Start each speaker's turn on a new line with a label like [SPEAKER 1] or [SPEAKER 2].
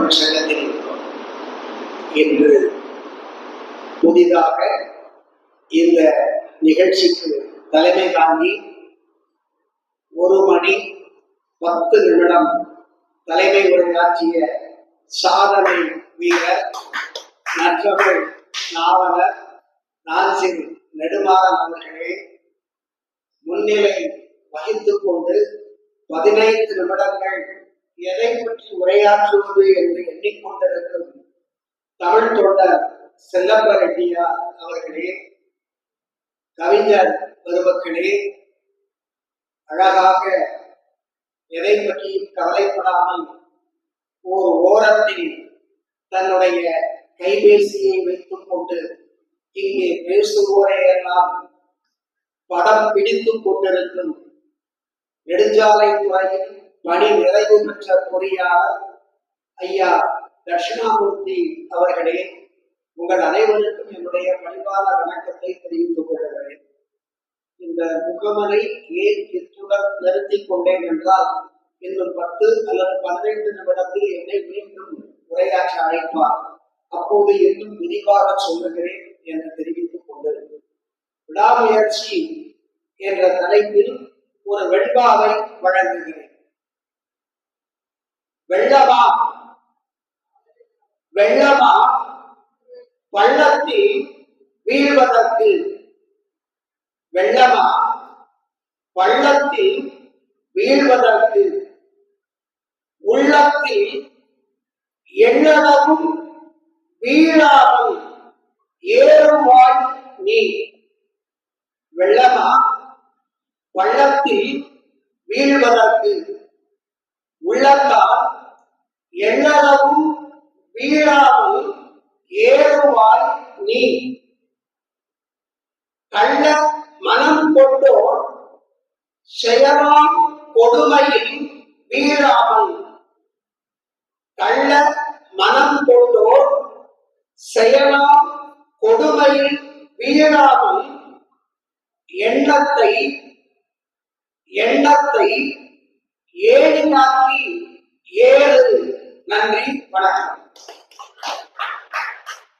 [SPEAKER 1] நம்ம சங்கத்தில் இன்று புதிதாக இந்த நிகழ்ச்சிக்கு தலைமை தாங்கி ஒரு மணி பத்து நிமிடம் தலைமை உரையாற்றிய சாதனை வீரர் நற்றமிழ் நாவலர் நான்சிங் நெடுமாறன் அவர்களே முன்னிலை வகித்துக் கொண்டு பதினைந்து நிமிடங்கள் எதை பற்றி உரையாற்றுவது என்று எண்ணிக்கொண்டிருக்கும் தமிழ் தொண்டர் செல்லப்ப ரெட்டியார் அவர்களே கவிஞர் பெருமக்களே அழகாக எதை பற்றியும் கவலைப்படாமல் ஒரு ஓரத்தில் தன்னுடைய கைபேசியை வைத்துக் கொண்டு இங்கே பேசுவோரையெல்லாம் படம் பிடித்துக் கொண்டிருக்கும் நெடுஞ்சாலை துறையில் பணி நிறைவு பெற்ற பொறியாளர் ஐயா தட்சிணாமூர்த்தி அவர்களே உங்கள் அனைவருக்கும் என்னுடைய பணிவான வணக்கத்தை தெரிவித்துக் கொள்கிறேன். இந்த முகமலை ஏன் இத்துடன் நிறுத்திக் கொண்டேன் என்றால் இன்னும் பத்து அல்லது பதினைந்து நிமிடத்தில் என்னை மீண்டும் உரையாற்ற அழைப்பார். அப்போது இன்னும் விரிவாக சொல்லுகிறேன் என்று தெரிவித்துக் கொண்டு விடாமுயற்சி என்ற தலைப்பில் ஒரு வெண்பாவை வழங்குகிறேன். வெள்ளமா வெள்ளமா பள்ளத்தில் வீழ்வதற்கு வெள்ளமா பள்ளத்தில் வீழ்வதற்கு உள்ளத்தில் எண்ணளவும் வீழாமல் ஏறுவாய் நீ. வெள்ளமா பள்ளத்தில் வீழ்வதற்கு உள்ளத்தால் எண்ணளவும் வீழாமல் ஏறுவாய் நீ. கள்ள மனம் கொண்டோர் செயலாம் கொடுமையில் வீழாமல். கள்ள மனம் கொண்டோர் செயலாம் கொடுமையில் வீழாமல். எண்ணத்தை எண்ணத்தை ஏழு ஏழியாக்கி ஏழு நன்றி வணக்கம்.